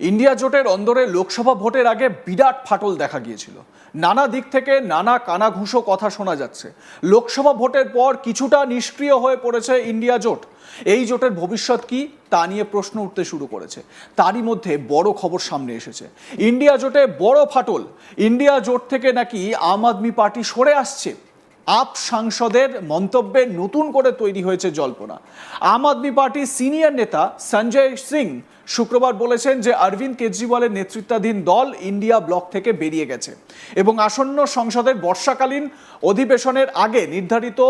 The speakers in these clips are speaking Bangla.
ইন্ডিয়া জোটের অন্দরে লোকসভা ভোটের আগে বিরাট ফাটল দেখা গিয়েছিল। নানা দিক থেকে নানা কানাঘুষো কথা শোনা যাচ্ছে। লোকসভা ভোটের পর কিছুটা নিষ্ক্রিয় হয়ে পড়েছে ইন্ডিয়া জোট। এই জোটের ভবিষ্যৎ কি তা নিয়ে প্রশ্ন উঠতে শুরু করেছে। তারই মধ্যে বড় খবর সামনে এসেছে। ইন্ডিয়া জোটে বড় ফাটল। ইন্ডিয়া জোট থেকে নাকি আম আদমি পার্টি সরে আসছে। আপ সাংসদের মন্তব্যে নতুন করে তৈরি হয়েছে জল্পনা। আম আদমি পার্টির সিনিয়র নেতা সঞ্জয় সিং শুক্রবার বলেছেন যে অরবিন্দ কেজরিওয়ালের নেতৃত্বাধীন দল ইন্ডিয়া ব্লক থেকে বেরিয়ে গেছে এবং আসন্ন সংসদের বর্ষাকালীন অধিবেশনের আগে নির্ধারিত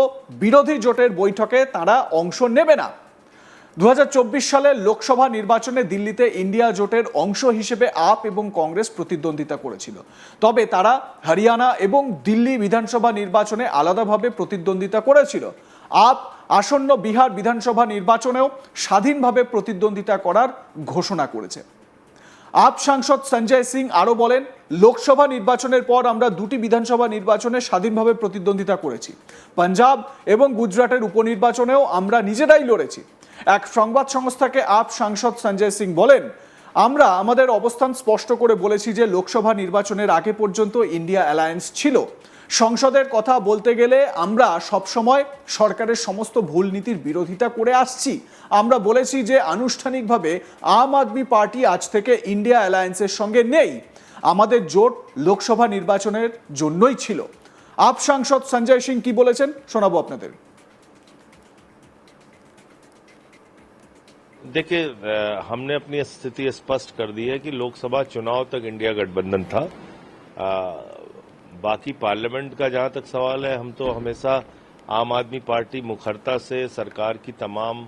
বিরোধী জোটের বৈঠকে তারা অংশ নেবে না। দু সালের লোকসভা নির্বাচনে দিল্লিতে ইন্ডিয়া জোটের অংশ হিসেবে আপ এবং কংগ্রেস প্রতিদ্বন্দ্বিতা করেছিল। তবে তারা হরিয়ানা এবং দিল্লি বিধানসভা নির্বাচনে আলাদাভাবে প্রতিদ্বন্দ্বিতা করেছিল। আপ আসন্ন বিহার বিধানসভা নির্বাচনেও স্বাধীনভাবে প্রতিদ্বন্দ্বিতা করার ঘোষণা করেছে। আপ সাংসদ সঞ্জয় সিং আরও বলেন, লোকসভা নির্বাচনের পর আমরা দুটি বিধানসভা নির্বাচনে স্বাধীনভাবে প্রতিদ্বন্দ্বিতা করেছি। পাঞ্জাব এবং গুজরাটের উপনির্বাচনেও আমরা নিজেরাই লড়েছি। এক সংবাদ সংস্থাকে আপ সাংসদ সঞ্জয় সিং বলেন, আমরা আমাদের অবস্থান স্পষ্ট করে বলেছি যে লোকসভা নির্বাচনের আগে পর্যন্ত ইন্ডিয়া অ্যালায়েন্স ছিল। সংসদের কথা বলতে গেলে আমরা সবসময় সরকারের সমস্ত ভুল নীতির বিরোধিতা করে আসছি। আমরা বলেছি যে আনুষ্ঠানিকভাবে আম আদমি পার্টি আজ থেকে ইন্ডিয়া অ্যালায়েন্সের সঙ্গে নেই। আমাদের জোট লোকসভা নির্বাচনের জন্যই ছিল। আপ সাংসদ সঞ্জয় সিং কি বলেছেন শোনাবো আপনাদের। देखिए हमने अपनी स्थिति स्पष्ट कर दी है कि लोकसभा चुनाव तक इंडिया गठबंधन था। अ, बाकी पार्लियामेंट का जहाँ तक सवाल है हम तो हमेशा आम आदमी पार्टी मुखरता से सरकार की तमाम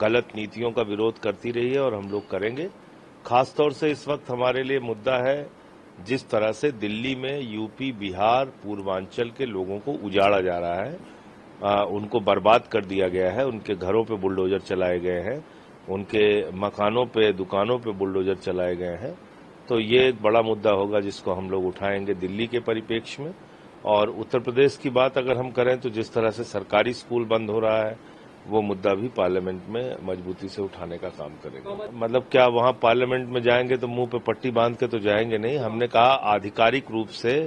गलत नीतियों का विरोध करती रही है और हम लोग करेंगे। खासतौर से इस वक्त हमारे लिए मुद्दा है जिस तरह से दिल्ली में यूपी बिहार पूर्वांचल के लोगों को उजाड़ा जा रहा है। अ, उनको बर्बाद कर दिया गया है उनके घरों पे बुलडोजर चलाए गए हैं। उनके मकानों पे, दुकानों पे बुलडोजर चलाए गए हैं। तो ये एक बड़ा मुद्दा होगा जिसको हम लोग उठाएँगे दिल्ली के परिप्रेक्ष्य में। और उत्तर प्रदेश की बात अगर हम करें तो जिस तरह से सरकारी स्कूल बंद हो रहा है, वो मुद्दा भी पार्लियामेंट में मजबूती से उठाने का काम करेंगे। मतलब क्या वहाँ पार्लियामेंट में जाएँगे तो मुँह पे पट्टी बाँध के तो जाएँगे नहीं? हमने कहा आधिकारिक रूप से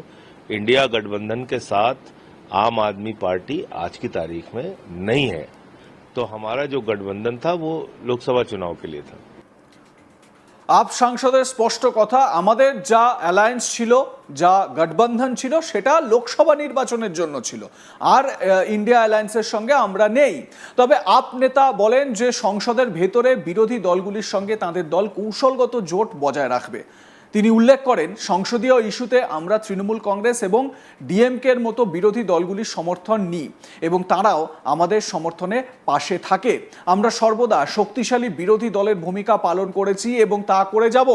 इंडिया गठबंधन के साथ आम आदमी पार्टी आज की तारीख में नहीं है। तो हमारा जो गठबंधन था वो लोकसभा चुनाव के लिए था আপ সাংসদের স্পষ্ট কথা আমাদের যা অ্যালায়েন্স ছিল যা গঠবন্ধন ছিল সেটা লোকসভা নির্বাচনের জন্য ছিল আর আহ, ইন্ডিয়া অ্যালায়েন্সের সঙ্গে আমরা নেই তবে আপ নেতা বলেন যে সংসদের ভেতরে বিরোধী দলগুলির সঙ্গে তাদের দল কৌশলগত জোট বজায় রাখবে তিনি উল্লেখ করেন, সংসদীয় ইস্যুতে আমরা তৃণমূল কংগ্রেস এবং ডিএমকের মতো বিরোধী দলগুলির সমর্থন নিই এবং তারাও আমাদের সমর্থনে পাশে থাকে। আমরা সর্বদা শক্তিশালী বিরোধী দলের ভূমিকা পালন করেছি এবং তা করে যাব।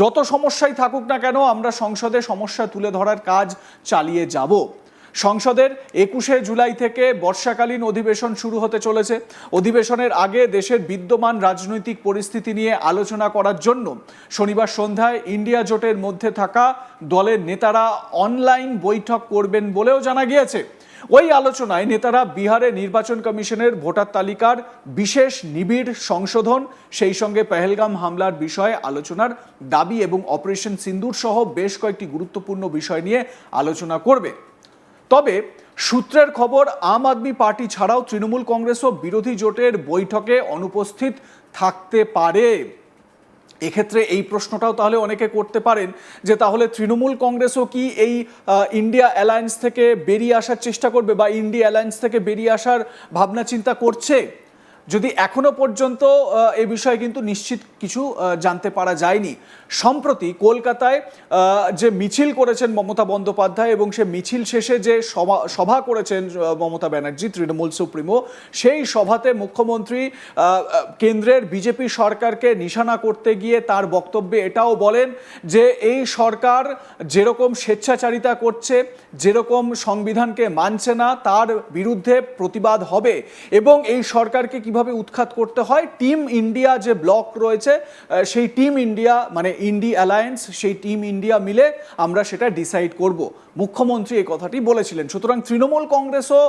যত সমস্যাই থাকুক না কেন, আমরা সংসদে সমস্যা তুলে ধরার কাজ চালিয়ে যাব। সংসদের একুশে জুলাই থেকে বর্ষাকালীন অধিবেশন শুরু হতে চলেছে। অধিবেশনের আগে দেশের বিদ্যমান রাজনৈতিক পরিস্থিতি নিয়ে আলোচনা করার জন্য শনিবার সন্ধ্যায় ইন্ডিয়া জোটের মধ্যে থাকা দলের নেতারা অনলাইন বৈঠক করবেন বলেও জানা গিয়েছে। ওই আলোচনায় নেতারা বিহারে নির্বাচন কমিশনের ভোটার তালিকার বিশেষ নিবিড় সংশোধন, সেই সঙ্গে পেহেলগাম হামলার বিষয়ে আলোচনার দাবি এবং অপারেশন সিন্দুর সহ বেশ কয়েকটি গুরুত্বপূর্ণ বিষয় নিয়ে আলোচনা করবে। তবে সূত্রের খবর, আম আদমি পার্টি ছাড়াও তৃণমূল কংগ্রেসও বিরোধী জোটের বৈঠকে অনুপস্থিত থাকতে পারে। এক্ষেত্রে এই প্রশ্নটাও তাহলে অনেকে করতে পারেন যে তাহলে তৃণমূল কংগ্রেসও কি এই ইন্ডিয়া অ্যালায়েন্স থেকে বেরিয়ে আসার চেষ্টা করবে বা ইন্ডিয়া অ্যালায়েন্স থেকে বেরিয়ে আসার ভাবনা চিন্তা করছে? যদি এখনও পর্যন্ত এ বিষয়ে কিন্তু নিশ্চিত কিছু জানতে পারা যায়নি। সম্প্রতি কলকাতায় যে মিছিল করেছেন মমতা বন্দ্যোপাধ্যায় এবং সে মিছিল শেষে যে সভা সভা করেছেন মমতা ব্যানার্জি, তৃণমূল সুপ্রিমো, সেই সভাতে মুখ্যমন্ত্রী কেন্দ্রের বিজেপি সরকারকে নিশানা করতে গিয়ে তার বক্তব্যে এটাও বলেন যে এই সরকার যেরকম স্বেচ্ছাচারিতা করছে, যেরকম সংবিধানকে মানছে না, তার বিরুদ্ধে প্রতিবাদ হবে এবং এই সরকারকে কি কীভাবে উৎখাত করতে হয়। টিম ইন্ডিয়া যে ব্লক রয়েছে সেই টিম ইন্ডিয়া মানে ইন্ডি অ্যালায়েন্স সেই টিম ইন্ডিয়া মিলে আমরা সেটা ডিসাইড করব। মুখ্যমন্ত্রী এই কথাটি বলেছিলেন। সুতরাং তৃণমূল কংগ্রেসও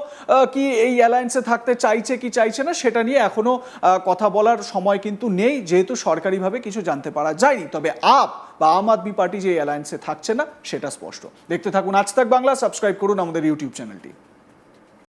কি এই অ্যালায়েন্সে থাকতে চাইছে কি চাইছে না সেটা নিয়ে এখনও আহ, কথা বলার সময় কিন্তু নেই। যেহেতু সরকারিভাবে কিছু জানতে পারা যায়নি তবে আপ বা আম আদমি পার্টি যে অ্যালায়েন্সে থাকছে না সেটা স্পষ্ট। দেখতে থাকুন আজ তাক বাংলা সাবস্ক্রাইব করুন আমাদের ইউটিউব চ্যানেলটি